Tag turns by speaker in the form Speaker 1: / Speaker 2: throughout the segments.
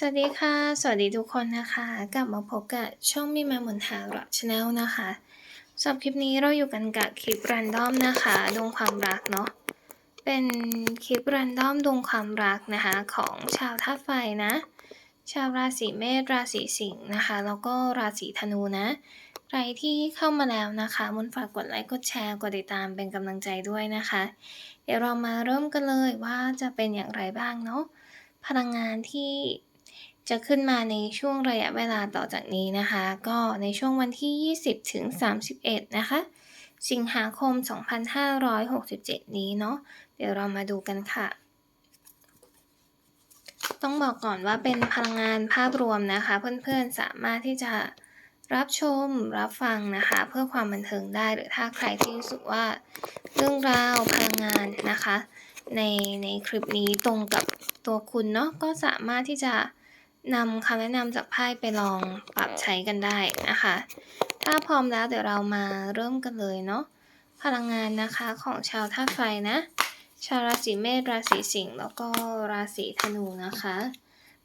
Speaker 1: สวัสดีค่ะ สวัสดีทุกคนนะคะ กลับมาพบกับช่องมีมามนทาหรอชาแนลนะคะสำหรับคลิปนี้เราอยู่กันกับคลิปรันดอมนะคะดวงความรักเนาะ เป็นคลิปรันดอมดวงความรักนะคะ ของชาวธาตุไฟนะ ชาวราศีเมษราศีสิงห์นะคะ แล้วก็ราศีธนูนะ ใครที่เข้ามาแล้วนะคะมนฝากกดไลค์กดแชร์กดติดตามเป็นกำลังใจด้วยนะคะ เดี๋ยวเรามาเริ่มกันเลยว่าจะเป็นอย่างไรบ้างเนาะพลังงานที่ จะขึ้นมาในช่วงระยะเวลาต่อจากนี้นะคะ ก็ในช่วงวันที่ 20 ถึง 31 นะคะ สิงหาคม 2567 นี้เนาะเดี๋ยวเรามาดูกันค่ะ ต้องบอกก่อนว่าเป็นพลังงานภาพรวมนะคะ เพื่อนๆสามารถที่จะรับชมรับฟังนะคะ เพื่อความบันเทิงได้หรือถ้าใครที่รู้สึกว่าเรื่องราวพลังงานนะคะ ในในคลิปนี้ตรงกับตัวคุณเนาะก็สามารถที่จะ นำคำแนะนำจากไพ่ไปลองปรับใช้กันได้นะคะ ถ้าพร้อมแล้วเดี๋ยวเรามาเริ่มกันเลยเนาะ พลังงานนะคะของชาวธาตุไฟนะ ชาวราศีเมษ ราศีสิงห์ แล้วก็ราศีธนูนะคะ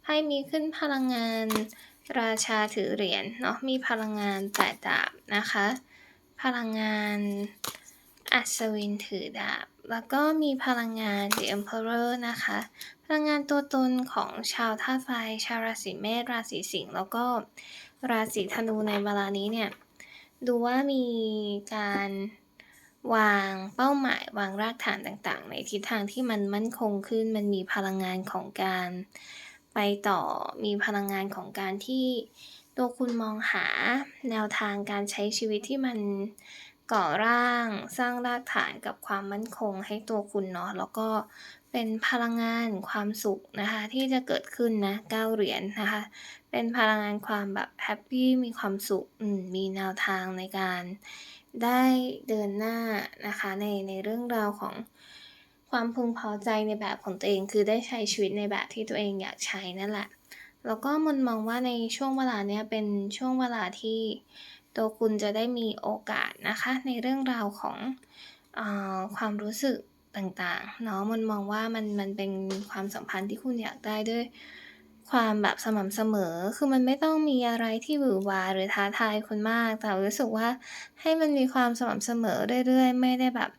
Speaker 1: ไพ่มีขึ้นพลังงานราชาถือเหรียญเนาะ มีพลังงานแปดดาบนะคะ พลังงาน อัศวินถือดาบ แล้วก็มีพลังงาน The Emperor นะคะ พลังงานตัวตนของชาวธาตุไฟ ชาวราศีเมษ ราศีสิงห์ แล้วก็ราศีธนูในเวลานี้เนี่ย ดูว่ามีการวางเป้าหมายวางรากฐานต่างๆ ในทิศทางที่มันมั่นคงขึ้น มันมีพลังงานของการไปต่อ มีพลังงานของการที่ตัวคุณมองหาแนวทางการใช้ชีวิตที่มัน ก่อร่างสร้างรากฐานกับความมั่นคงให้ตัวคุณเนาะแล้วก็เป็นพลังงานความสุขนะคะ ที่จะเกิดขึ้นนะเก้าเหรียญนนะคะ เป็นพลังงานความแบบแฮปปี้มีความสุขมีแนวทางในการได้เดินหน้านะคะในในเรื่องราวของความพึงพอใจในแบบของตัวเอง คือได้ใช้ชีวิตในแบบที่ตัวเองอยากใช้นั่นแหละ แล้วก็มันมองว่าในช่วงเวลาเนี้ยเป็นช่วงเวลาที่ ตัวคุณจะได้มีโอกาสนะคะ ในเรื่องราวของอความรู้สึกต่างๆเนาะมันมองว่ามันมันเป็นความสัมพันธ์ที่คุณอยากได้ด้วยความแบบสม่ำเสมอ คือมันไม่ต้องมีอะไรที่หวือหวาหรือท้าทายคุณมาก แต่รู้สึกว่าให้มันมีความสม่ำเสมอเรื่อยๆ ไม่ได้แบบ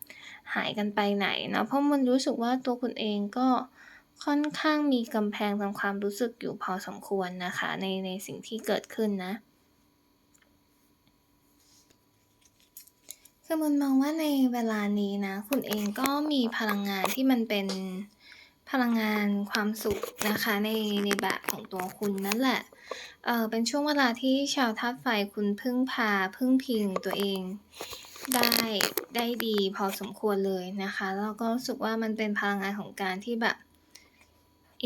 Speaker 1: หายกันไปไหนเนาะ เพราะมันรู้สึกว่าตัวคุณเองก็ค่อนข้างมีกำแพงทางความรู้สึกอยู่พอสมควรนะคะ ในในสิ่งที่เกิดขึ้นนะ คือมันมองว่าในเวลานี้นะ คุณเองก็มีพลังงานที่มันเป็นพลังงานความสุขนะคะ ในในแบบของตัวคุณนั่นแหละเออเป็นช่วงเวลาที่ชาวธาตุไฟคุณพึ่งพาพึ่งพิงตัวเองได้ได้ดีพอสมควรเลยนะคะ แล้วก็รู้สึกว่ามันเป็นพลังงานของการที่แบบ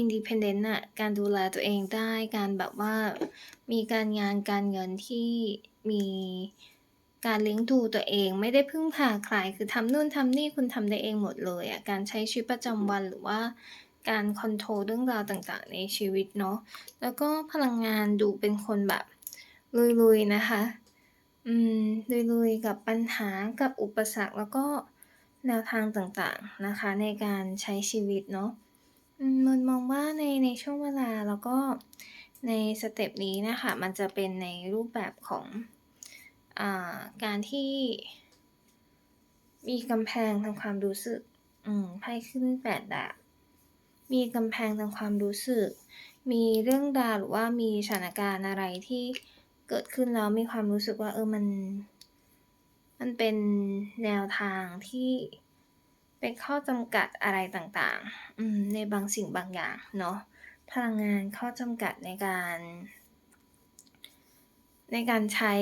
Speaker 1: independent อะการดูแลตัวเองได้การแบบว่ามีการงานการเงินที่มี การเลี้ยงดูตัวเองไม่ได้พึ่งพาใคร คือทำนู่นทำนี่คุณทำได้เองหมดเลยอะการใช้ชีวิตประจำวันหรือว่าการคอนโทรลเรื่องราวต่างๆ ในชีวิตเนาะ แล้วก็พลังงานดูเป็นคนแบบลุยๆนะคะ อืมลุยๆกับปัญหากับอุปสรรคแล้วก็แนวทางต่างๆนะคะ ในการใช้ชีวิตเนาะมันมองว่าในในช่วงเวลาแล้วก็ในสเต็ปนี้นะคะ มันจะเป็นในรูปแบบของ การที่ มีกำแพงทางความรู้สึก อืมไพ่ขึ้นแปดดาบมีกำแพงทางความรู้สึก มีเรื่องราวหรือว่ามีสถานการณ์อะไรที่เกิดขึ้นแล้วมีความรู้สึกว่าเออมัน มันเป็นแนวทางที่เป็นข้อจำกัดอะไรต่างๆอืมในบางสิ่งบางอย่างเนาะ พลังงานข้อจำกัดในการ ในการใช้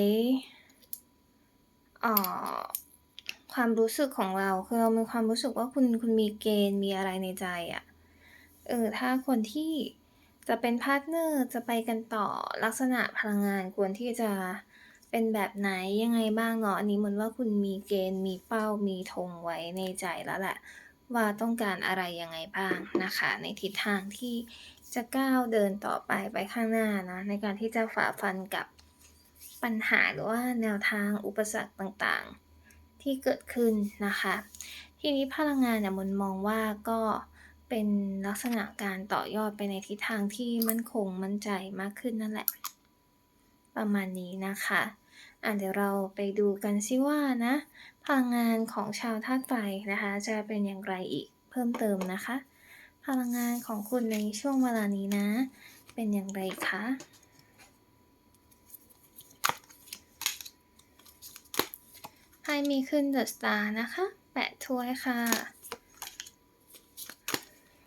Speaker 1: ความรู้สึกของเราคือเรามีความรู้สึกว่าคุณคุณมีเกณฑ์มีอะไรในใจอะเออถ้าคนที่จะเป็นพาร์ตเนอร์จะไปกันต่อลักษณะพลังงานควรที่จะเป็นแบบไหนยังไงบ้างเนาะอันนี้เหมือนว่าคุณมีเกณฑ์มีเป้ามีธงไว้ในใจแล้วแหละ ว่าต้องการอะไรยังไงบ้างนะคะ ในทิศทางที่จะก้าวเดินต่อไปไปข้างหน้านะในการที่จะฝ่าฟันกับ ปัญหาหรือว่าแนวทางอุปสรรคต่างๆ ที่เกิดขึ้นนะคะ ทีนี้พลังงานเนี่ยมันมองว่าก็เป็นลักษณะการต่อยอดไปในทิศทางที่มั่นคงมั่นใจมากขึ้นนั่นแหละ ประมาณนี้นะคะอะเดี๋ยวเราไปดูกันซิว่านะ พลังงานของชาวธาตุไฟนะคะ จะเป็นอย่างไรอีกเพิ่มเติมนะคะ พลังงานของคุณในช่วงเวลานี้นะ เป็นอย่างไรคะ ไพ่มีขึ้นเดอะสตาร์นะคะ แปะถ้วยค่ะ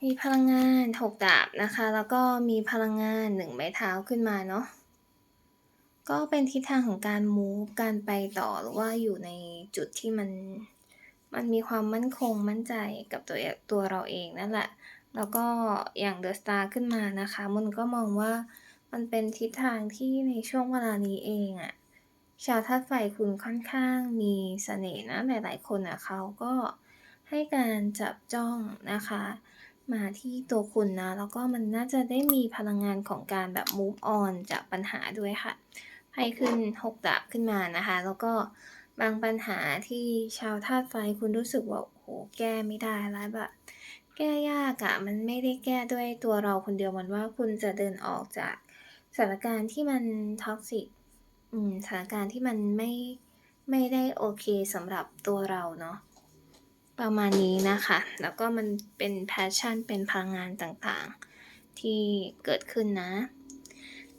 Speaker 1: มีพลังงานหกดาบนะคะ แล้วก็มีพลังงานหนึ่งไม้เท้าขึ้นมาเนาะ ก็เป็นทิศทางของการ move การไปต่อหรือว่าอยู่ในจุดที่มัน มันมีความมั่นคงมั่นใจกับตัวตัวเราเองนั่นแหละ แล้วก็อย่างเดอะสตาร์ขึ้นมานะคะ มันก็มองว่ามันเป็นทิศทางที่ในช่วงเวลานี้เองอะ ชาวธาตุไฟคุณค่อนข้างมีเสน่ห์นะหลาย ๆ คนอะเขาก็ให้การจับจ้องนะคะ มาที่ตัวคุณนะ แล้วก็มันน่าจะได้มีพลังงานของการแบบ move on จากปัญหาด้วยค่ะไพ่ขึ้นหกดาบขึ้นมานะคะ แล้วก็บางปัญหาที่ชาวธาตุไฟคุณรู้สึกว่าโอ้โหแก้ไม่ได้แล้วแบบแก้ยากอะมันไม่ได้แก้ด้วยตัวเราคนเดียวมันว่าคุณจะเดินออกจากสถานการณ์ที่มันท็อกซิก สถานการณ์ที่มันไม่ไม่ได้โอเคสำหรับตัวเราเนาะประมาณนี้นะคะ แล้วก็มันเป็นแพชชั่นเป็นพลังงานต่างๆ ที่เกิดขึ้นนะ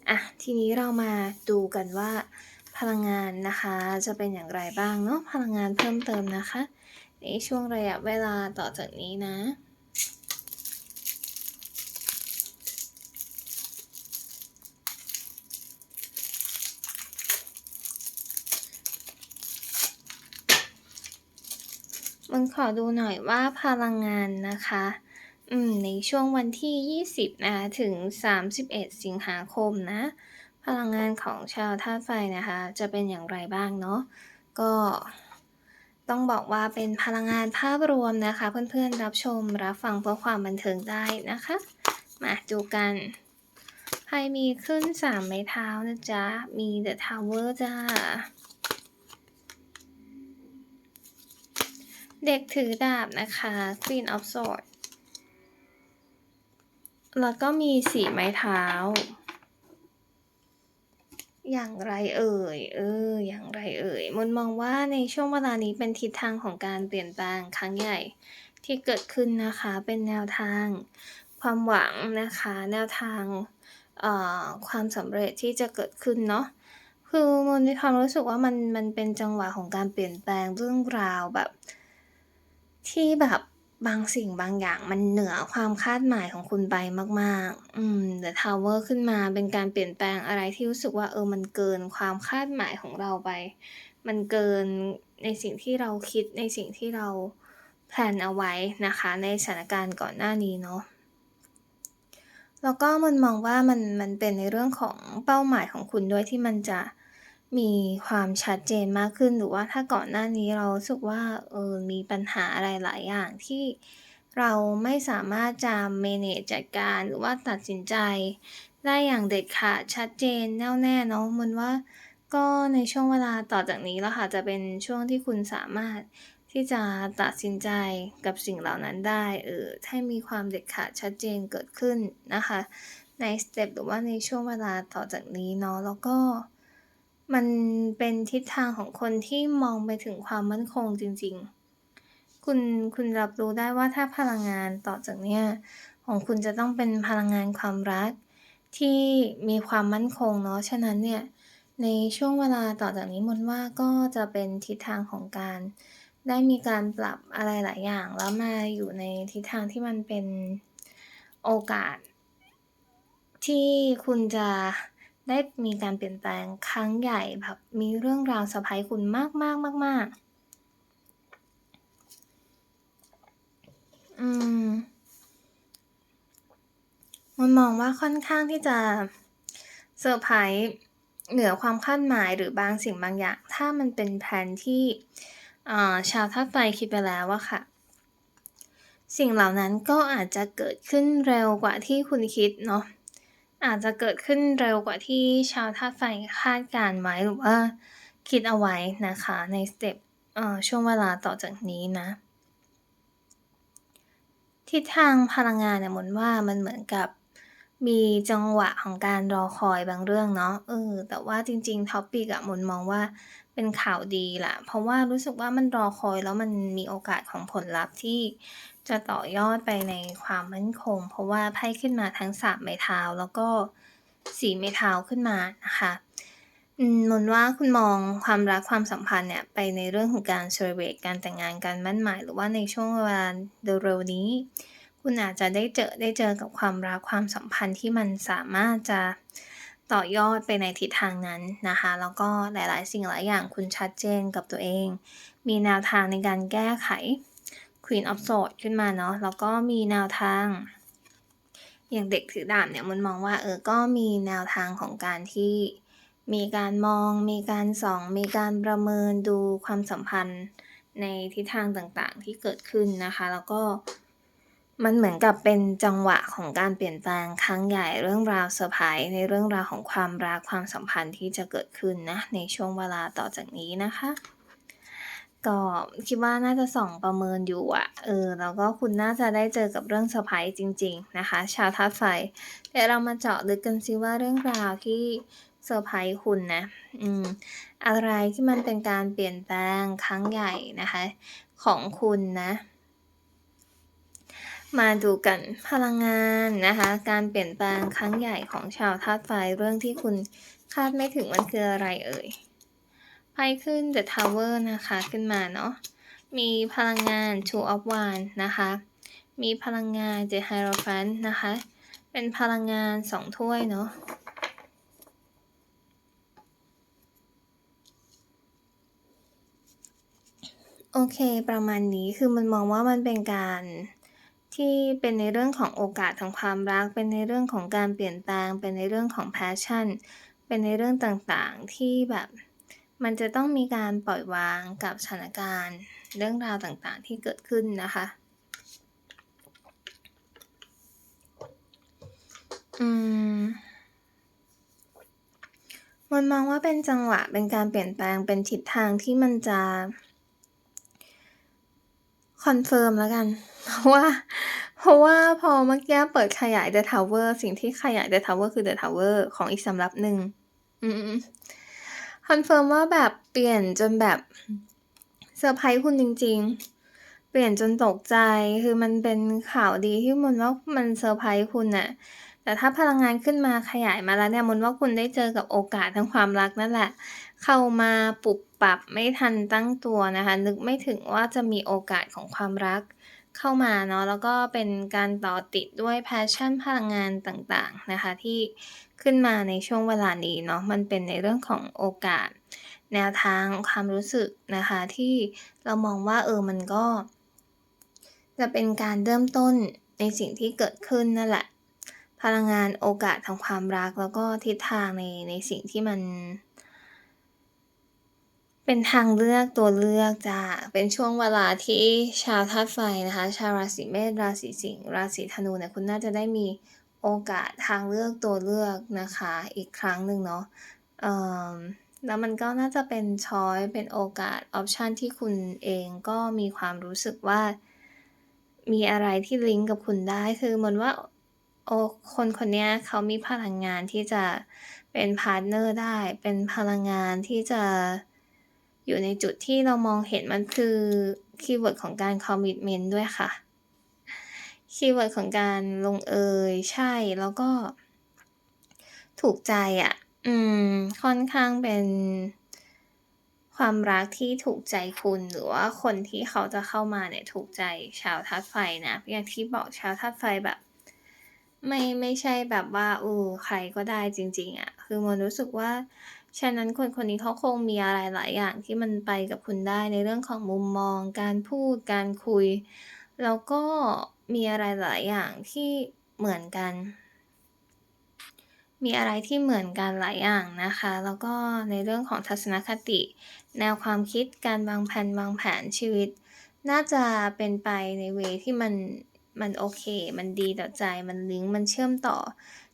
Speaker 1: อะทีนี้เรามาดูกันว่าพลังงานนะคะจะเป็นอย่างไรบ้างเนาะพลังงานเพิ่มเติมนะคะ ในช่วงระยะเวลาต่อจากนี้นะ มันขอดูหน่อยว่าพลังงานนะคะ อืม ในช่วงวันที่ 20 นะถึง 31 สิงหาคมนะ พลังงานของชาวธาตุไฟนะคะ จะเป็นอย่างไรบ้างเนาะ ก็ต้องบอกว่าเป็นพลังงานภาพรวมนะคะ เพื่อนๆ รับชมรับฟังเพื่อความบันเทิงได้นะคะ มาดูกันไพ่มีขึ้น 3 ไม้เท้านะจ๊ะ มี The Tower จ้า เด็กถือดาบนะคะ Queen of Swords แล้วก็มีสีไม้เท้า อย่างไรเอ่ย เออ อย่างไรเอ่ยมนมองว่าในช่วงเวลานี้เป็นทิศทางของการเปลี่ยนแปลงครั้งใหญ่ที่เกิดขึ้นนะคะ เป็นแนวทาง ความหวังนะคะ แนวทางความสำเร็จที่จะเกิดขึ้นเนาะคือมันมีความรู้สึกว่ามันมันเป็นจังหวะของการเปลี่ยนแปลงเรื่องราวแบบ ที่แบบบางสิ่งบางอย่างมันเหนือความคาดหมายของคุณไปมาก ๆ อืม The Tower ขึ้นมาเป็นการเปลี่ยนแปลงอะไรที่รู้สึกว่าเออมันเกินความคาดหมายของเราไป มันเกินในสิ่งที่เราคิดในสิ่งที่เราแพลนเอาไว้นะคะ ในสถานการณ์ก่อนหน้านี้เนาะแล้วก็มันมองว่ามันมันเป็นในเรื่องของเป้าหมายของคุณด้วยที่มันจะ มีความชัดเจนมากขึ้น หรือว่าถ้าก่อนหน้านี้เรารู้สึกว่าเออมีปัญหาอะไรหลายอย่างที่เราไม่สามารถจะ manage จัดการหรือว่าตัดสินใจ ได้อย่างเด็ดขาดชัดเจนแน่วแน่เนาะมันว่า ก็ในช่วงเวลาต่อจากนี้แล้วค่ะจะเป็นช่วงที่คุณสามารถที่จะตัดสินใจกับสิ่งเหล่านั้นได้เออให้มีความเด็ดขาดชัดเจนเกิดขึ้นนะคะ ในสเต็ปหรือว่าในช่วงเวลาต่อจากนี้เนาะแล้วก็ มันเป็นทิศทางของคนที่มองไปถึงความมั่นคงจริง ๆ คุณคุณรับรู้ได้ว่าถ้าพลังงานต่อจากเนี้ยของคุณจะต้องเป็นพลังงานความรัก ที่มีความมั่นคงเนาะฉะนั้นเนี่ยในช่วงเวลาต่อจากนี้มนว่าก็จะเป็นทิศทางของการ ได้มีการปรับอะไรหลายอย่าง แล้วมาอยู่ในทิศทางที่มันเป็นโอกาส ที่คุณจะ ได้มีการเปลี่ยนแปลงครั้งใหญ่แบบมีเรื่องราวเซอร์ไพรส์คุณมากๆๆๆอืมมันมองว่าค่อนข้างที่จะเซอร์ไพรส์เหนือความคาดหมายหรือบางสิ่งบางอย่าง ถ้ามันเป็นแผนที่ชาวธาตุไฟคิดไปแล้วอะค่ะ สิ่งเหล่านั้นก็อาจจะเกิดขึ้นเร็วกว่าที่คุณคิดเนาะ อาจจะเกิดขึ้นเร็วกว่าที่ชาวธาตุไฟคาดการไว้หรือว่าคิดเอาไว้นะคะในสเต็ปช่วงเวลาต่อจากนี้นะ ทิศทางพลังงานเนี่ยมนว่ามันเหมือนกับมีจังหวะของการรอคอยบางเรื่องเนาะเออแต่ว่าจริงๆ topic อะมนมองว่าเป็นข่าวดีแหละเพราะว่ารู้สึกว่ามันรอคอยแล้วมันมีโอกาสของผลลัพธ์ที่จะต่อยอดไปในความมั่นคง เพราะว่าไพ่ขึ้นมาทั้งสามไม้เท้าแล้วก็สี่ไม้เท้าขึ้นมานะคะอืมมนว่าคุณมองความรักความสัมพันธ์เนี่ยไปในเรื่องของการ celebrate การแต่งงานการมั่นหมาย หรือว่าในช่วงเวลาเร็วๆนี้ คุณอาจจะได้เจอได้เจอกับความรักความสัมพันธ์ที่มันสามารถจะต่อยอดไปในทิศทางนั้นนะคะ แล้วก็หลายๆ สิ่งหลายอย่างคุณชัดเจนกับตัวเอง มีแนวทางในการแก้ไข Queen of Swords ขึ้นมาเนาะแล้วก็มีแนวทาง อย่างเด็กถือดาบเนี่ยมันมองว่าเออก็มีแนวทางของการที่มีการมอง มีการส่อง มีการประเมินดูความสัมพันธ์ในทิศทางต่างๆที่เกิดขึ้นนะคะ แล้วก็มันเหมือนกับเป็นจังหวะของการเปลี่ยนแปลงครั้งใหญ่เรื่องราวเซอร์ไพรส์ในเรื่องราวของความรักความสัมพันธ์ที่จะเกิดขึ้นนะในช่วงเวลาต่อจากนี้นะคะ ก็คิดว่าน่าจะส่องประเมินอยู่อะเออ แล้วก็คุณน่าจะได้เจอกับเรื่องเซอร์ไพรส์จริง ๆ นะคะ ชาวธาตุไฟ เดี๋ยวเรามาเจาะลึกกันซิว่าเรื่องราวที่เซอร์ไพรส์คุณนะ อืม อะไรที่มันเป็นการเปลี่ยนแปลงครั้งใหญ่นะคะ ของคุณนะ มาดูกันพลังงานนะคะ การเปลี่ยนแปลงครั้งใหญ่ของชาวธาตุไฟเรื่องที่คุณคาดไม่ถึงมันคืออะไรเอ่ย ไพ่ขึ้น The Tower นะคะ ขึ้นมาเนาะ มีพลังงาน Two of Wands นะคะ มีพลังงาน The Hierophant นะคะ เป็นพลังงานสองถ้วยเนาะ โอเค ประมาณนี้ คือมันมองว่ามันเป็นการที่เป็นในเรื่องของโอกาสทางความรัก เป็นในเรื่องของการเปลี่ยนแปลง เป็นในเรื่องของ passion เป็นในเรื่องต่างๆที่แบบ มันจะต้องมีการปล่อยวางกับสถานการณ์เรื่องราวต่างๆที่เกิดขึ้นนะคะ อืมมันมองว่าเป็นจังหวะเป็นการเปลี่ยนแปลงเป็นทิศทางที่มันจะคอนเฟิร์มแล้วกัน เพราะว่า เพราะว่าพอเมื่อกี้เปิดขยาย The Tower สิ่งที่ขยาย The Tower คือ The Tower ของอีกสำรับหนึ่ง อืม คอนเฟิร์มว่าแบบเปลี่ยนจนแบบเซอร์ไพรส์คุณจริง ๆ เปลี่ยนจนตกใจคือมันเป็นข่าวดีที่มนว่ามันเซอร์ไพรส์คุณน่ะแต่ถ้าพลังงานขึ้นมาขยายมาแล้วเนี่ยมนว่าคุณได้เจอกับโอกาสทางความรักนั่นแหละ เข้ามาปุบปับไม่ทันตั้งตัวนะคะ นึกไม่ถึงว่าจะมีโอกาสของความรักเข้ามาเนาะแล้วก็เป็นการต่อติดด้วย passion พลังงานต่างๆนะคะ ที่ ขึ้นมาในช่วงเวลานี้เนาะมันเป็นในเรื่องของโอกาส แนวทางความรู้สึกนะคะ ที่เรามองว่าเออมันก็ จะเป็นการเริ่มต้นในสิ่งที่เกิดขึ้นนั่นแหละ พลังงานโอกาสทางความรักแล้วก็ทิศทางในในสิ่งที่มัน เป็นทางเลือกตัวเลือกจ้ะเป็นช่วงเวลาที่ชาวธาตุไฟนะคะ ชาวราศีเมษราศีสิงห์ราศีธนูเนี่ยคุณน่าจะได้มี โอกาสทางเลือกตัวเลือกนะคะอีกครั้งหนึ่งเนาะแล้วมันก็น่าจะเป็นช้อยเป็นโอกาสออปชันที่คุณเองก็มีความรู้สึกว่า มีอะไรที่ลิงก์กับคุณได้คือเหมือนว่าโอคนคนนี้เขามีพลังงานที่จะเป็นพาร์ตเนอร์ได้ เป็นพลังงานที่จะอยู่ในจุดที่เรามองเห็นมันคือคีย์เวิร์ดของการ commitment ด้วยค่ะ คีย์เวิร์ดของการลงเอยใช่แล้วก็ ถูกใจอะอืม ค่อนข้างเป็นความรักที่ถูกใจคุณหรือว่าคนที่เขาจะเข้ามาเนี่ยถูกใจชาวธาตุไฟนะอย่างที่บอกชาวธาตุไฟแบบ ไม่ไม่ใช่แบบว่าเออใครก็ได้จริง ๆอะคือมันรู้สึกว่าฉะนั้นคนคนนี้เขาคงมีอะไรหลายอย่างที่มันไปกับคุณได้ในเรื่องของมุมมอง การพูดการคุย แล้วก็ มีอะไรหลายอย่างที่เหมือนกัน มีอะไรที่เหมือนกันหลายอย่างนะคะ แล้วก็ในเรื่องของทัศนคติ แนวความคิดการวางแพลนวางแผนชีวิต น่าจะเป็นไปในเวที่มันมันโอเค มันดีต่อใจ มันลิงก์ มันเชื่อมต่อ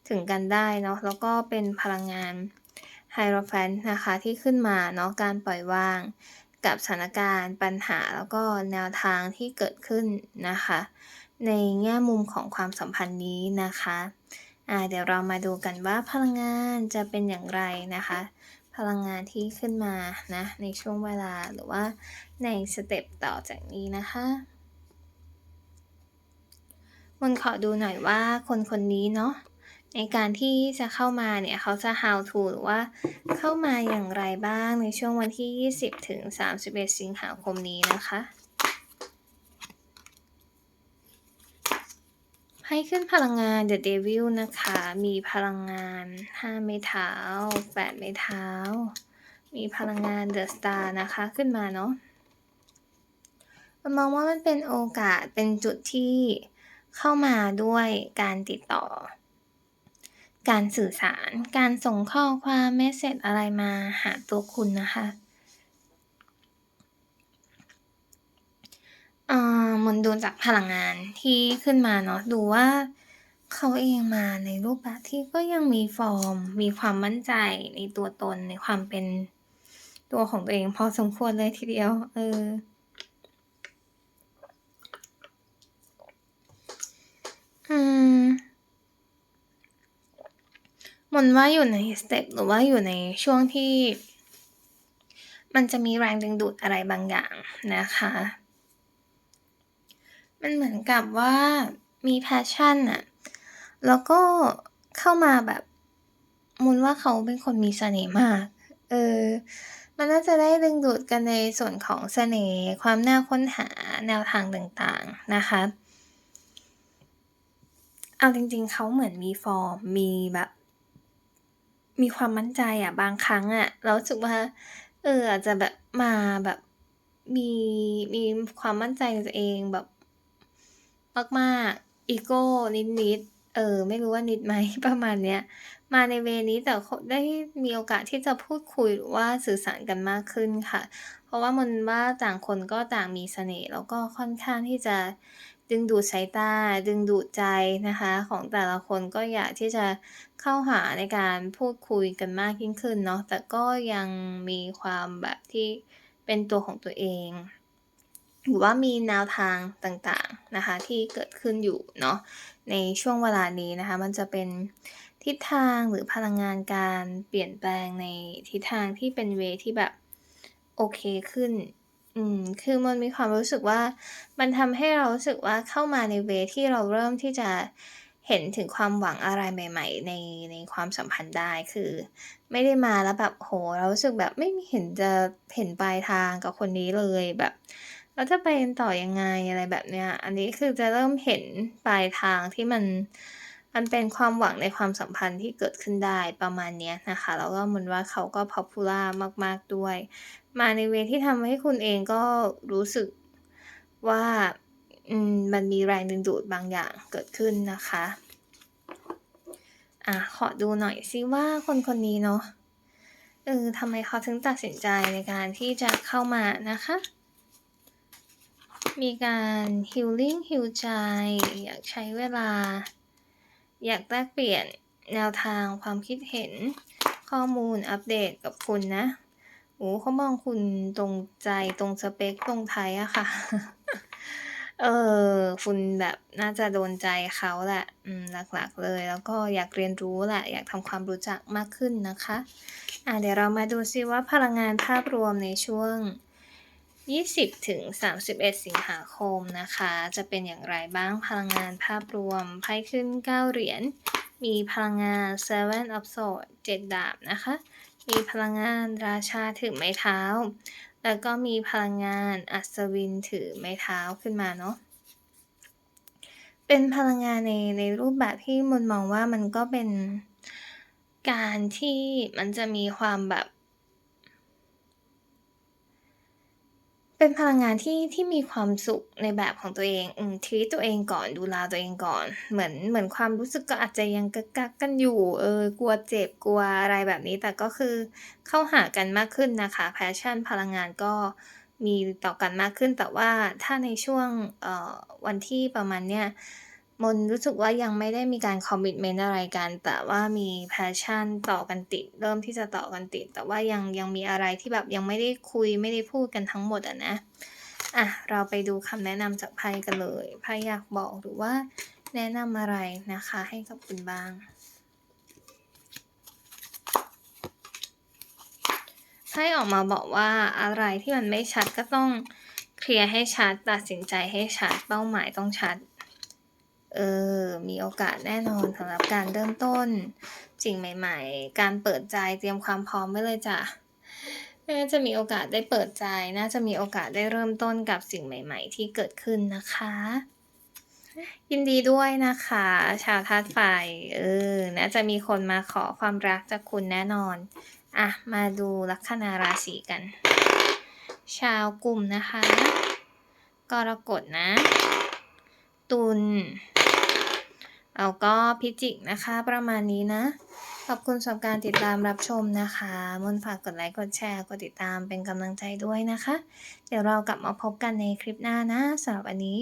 Speaker 1: ถึงกันได้เนาะ แล้วก็เป็นพลังงาน Hierophant นะคะที่ขึ้นมาเนาะ การปล่อยวาง กับสถานการณ์ ปัญหา แล้วก็แนวทางที่เกิดขึ้นนะคะ ในแง่มุมของความสัมพันธ์นี้นะคะอ่าเดี๋ยวเรามาดูกันว่าพลังงานจะเป็นอย่างไรนะคะ พลังงานที่ขึ้นมานะในช่วงเวลาหรือว่าในสเต็ปต่อจากนี้นะคะมันขอดูหน่อยว่าคนคนนี้เนาะในการที่จะเข้ามาเนี่ยเขาจะ how to หรือว่าเข้ามาอย่างไรบ้างในช่วงวันที่ 20 ถึง 31 สิงหาคมนี้นะคะ ให้ขึ้นพลังงาน The Devil นะคะ มีพลังงาน 5 ไม้เท้า 8 ไม้เท้า มีพลังงาน The Star นะคะขึ้นมาเนาะมองว่ามันเป็นโอกาสเป็นจุดที่เข้ามาด้วยการติดต่อ การสื่อสาร การส่งข้อความเมสเซจอะไรมาหาตัวคุณนะคะ มันดูจากพลังงานที่ขึ้นมาเนาะดูว่าเขาเองมาในรูปแบบที่ก็ยังมีฟอร์ม มีความมั่นใจในตัวตนในความเป็นตัวของตัวเองพอสมควรเลยทีเดียว เออ อืมมนว่าอยู่ในสเต็ปหรือว่าอยู่ในช่วงที่ มันจะมีแรงดึงดูดอะไรบางอย่างนะคะ มันเหมือนกับว่ามีแพชชั่นอะแล้วก็เข้ามาแบบมุนว่าเขาเป็นคนมีเสน่ห์มาก เออ มันน่าจะได้ดึงดูดกันในส่วนของเสน่ห์ความน่าค้นหาแนวทางต่างๆนะคะ เอาจริงๆ เขาเหมือนมีฟอร์ม มีแบบ มีความมั่นใจอะบางครั้งอะเราสึกว่า เอออาจจะแบบมาแบบมีมีความมั่นใจในตัวเองแบบ มากๆอีโก้นิดๆเออไม่รู้ว่านิดไหมประมาณเนี้ยมาในเวนี้แต่ได้มีโอกาสที่จะพูดคุยหรือว่าสื่อสารกันมากขึ้นค่ะ เพราะว่ามันว่าต่างคนก็ต่างมีเสน่ห์แล้วก็ค่อนข้างที่จะดึงดูดสายตา ดึงดูดใจนะคะ ของแต่ละคนก็อยากที่จะเข้าหาในการพูดคุยกันมากยิ่งขึ้นเนาะแต่ก็ยังมีความแบบที่เป็นตัวของตัวเอง หรือว่ามีแนวทางต่างๆนะคะที่เกิดขึ้นอยู่เนาะในช่วงเวลานี้นะคะมันจะเป็นทิศทางหรือพลังงานการเปลี่ยนแปลงในทิศทางที่เป็นเวที่แบบโอเคขึ้นอืมคือมันมีความรู้สึกว่ามันทำให้เรารู้สึกว่าเข้ามาในเวที่เราเริ่มที่จะเห็นถึงความหวังอะไรใหม่ ๆ ในในความสัมพันธ์ได้คือ ไม่ได้มาแล้วแบบโห เรารู้สึกแบบไม่เห็นจะเห็นปลายทางกับคนนี้เลยแบบ แล้วจะไปกันต่อยังไงอะไรแบบเนี้ย อันนี้คือจะเริ่มเห็นปลายทางที่มันมันเป็นความหวังในความสัมพันธ์ที่เกิดขึ้นได้ประมาณนี้นะคะ แล้วก็มันว่าเขาก็พอพูล่ามากๆด้วย มาในเวที่ทำให้คุณเองก็รู้สึกว่าอืมมันมีแรงดึงดูดบางอย่างเกิดขึ้นนะคะอะขอดูหน่อยซิว่าคนคนนี้เนาะเออทำไมเขาถึงตัดสินใจในการที่จะเข้ามานะคะ มีการฮิลลิ่งฮิลใจอยากใช้เวลา อยากแลกเปลี่ยนแนวทางความคิดเห็นข้อมูลอัปเดตกับคุณนะโอ้เขามองคุณตรงใจตรงสเปคตรงไทยอะค่ะ เออ คุณแบบน่าจะโดนใจเขาแหละ อืม หลักๆเลย แล้วก็อยากเรียนรู้แหละ อยากทำความรู้จักมากขึ้นนะคะ อ่าเดี๋ยวเรามาดูซิว่าพลังงานภาพรวมในช่วง 20 ถึง 31 สิงหาคมนะคะ จะเป็นอย่างไรบ้างพลังงานภาพรวมไพ่ขึ้น 9 เหรียญ มีพลังงาน Seven of Swords 7ดาบนะคะ มีพลังงานราชาถือไม้เท้า แล้วก็มีพลังงานอัศวินถือไม้เท้าขึ้นมาเนาะเป็นพลังงานในในรูปแบบที่มนมองว่ามันก็เป็นการที่มันจะมีความแบบ เป็นพลังงานที่ที่มีความสุขในแบบของตัวเองอืมทีตัวเองก่อนดูแลตัวเองก่อน เหมือนเหมือนความรู้สึกก็อาจจะยังกักกักกันอยู่เออกลัวเจ็บกลัวอะไรแบบนี้ แต่ก็คือเข้าหากันมากขึ้นนะคะ แพชชั่นพลังงานก็มีต่อกันมากขึ้น แต่ว่าถ้าในช่วงเอ่อวันที่ประมาณเนี้ย มนรู้สึกว่ายังไม่ได้มีการคอมมิชเมนต์อะไรกัน แต่ว่ามีแพชชั่นต่อกันติด เริ่มที่จะต่อกันติด แต่ว่ายังยังมีอะไรที่แบบยังไม่ได้คุยไม่ได้พูดกันทั้งหมดอะนะอะเราไปดูคำแนะนำจากไพ่กันเลยไพ่อยากบอกหรือว่าแนะนำอะไรนะคะให้กับคุณบ้าง ไพ่ออกมาบอกว่าอะไรที่มันไม่ชัดก็ต้องเคลียร์ให้ชัดตัดสินใจให้ชัดเป้าหมายต้องชัด เออ มีโอกาสแน่นอนสำหรับการเริ่มต้นสิ่งใหม่ ๆ การเปิดใจเตรียมความพร้อมไว้เลยจ้ะน่าจะมีโอกาสได้เปิดใจ น่าจะมีโอกาสได้เริ่มต้นกับสิ่งใหม่ ๆ ที่เกิดขึ้นนะคะ ยินดีด้วยนะคะ ชาวธาตุไฟเออ น่าจะมีคนมาขอความรักจากคุณแน่นอน อะ มาดูลัคนาราศีกัน ชาวกลุ่มนะคะ กรกฎนะ ตุล เอาก็พิจิกนะคะ ประมาณนี้นะ ขอบคุณสำหรับการติดตามรับชมนะคะ มนฝากกดไลค์ กดแชร์ กดติดตามเป็นกำลังใจด้วยนะคะ เดี๋ยวเรากลับมาพบกันในคลิปหน้านะสำหรับวันนี้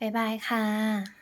Speaker 1: บ๊ายบายค่ะ